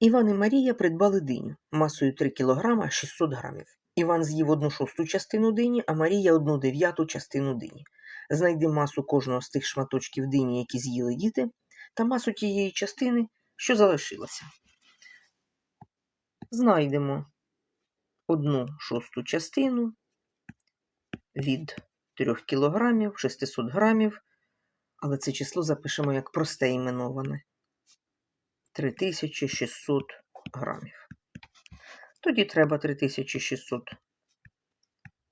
Іван і Марія придбали диню масою 3 кг 600 грамів. Іван з'їв одну шосту частину дині, а Марія одну дев'яту частину дині. Знайди масу кожного з тих шматочків дині, які з'їли діти, та масу тієї частини, що залишилася. Знайдемо одну шосту частину від 3 кг 600 грамів, але це число запишемо як просте іменоване. 3600 грамів. Тоді треба 3600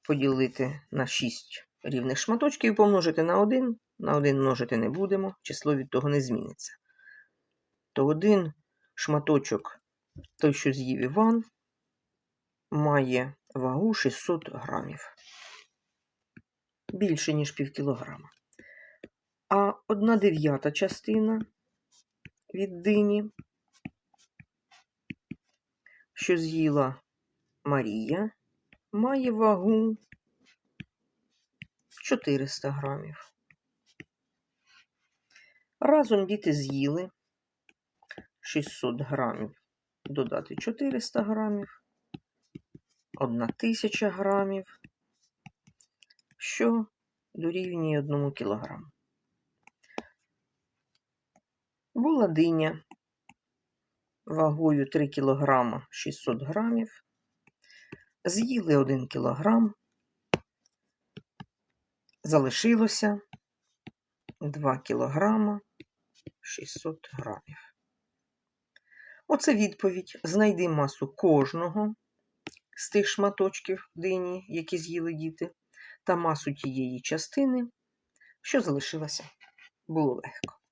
поділити на 6 рівних шматочків і помножити на 1. На 1 множити не будемо, число від того не зміниться. То один шматочок, той, що з'їв Іван, має вагу 600 грамів. Більше, ніж пів кілограма. А одна дев'ята частина від дині, що з'їла Марія, має вагу 400 грамів. Разом діти з'їли 600 грамів, додати 400 грамів, 1000 грамів, що дорівнює 1 кілограму. Була диня вагою 3 кг 600 грамів. З'їли 1 кг. Залишилося 2 кг 600 грамів. Оце відповідь. Знайди масу кожного з тих шматочків дині, які з'їли діти, та масу тієї частини, що залишилася. Було легко.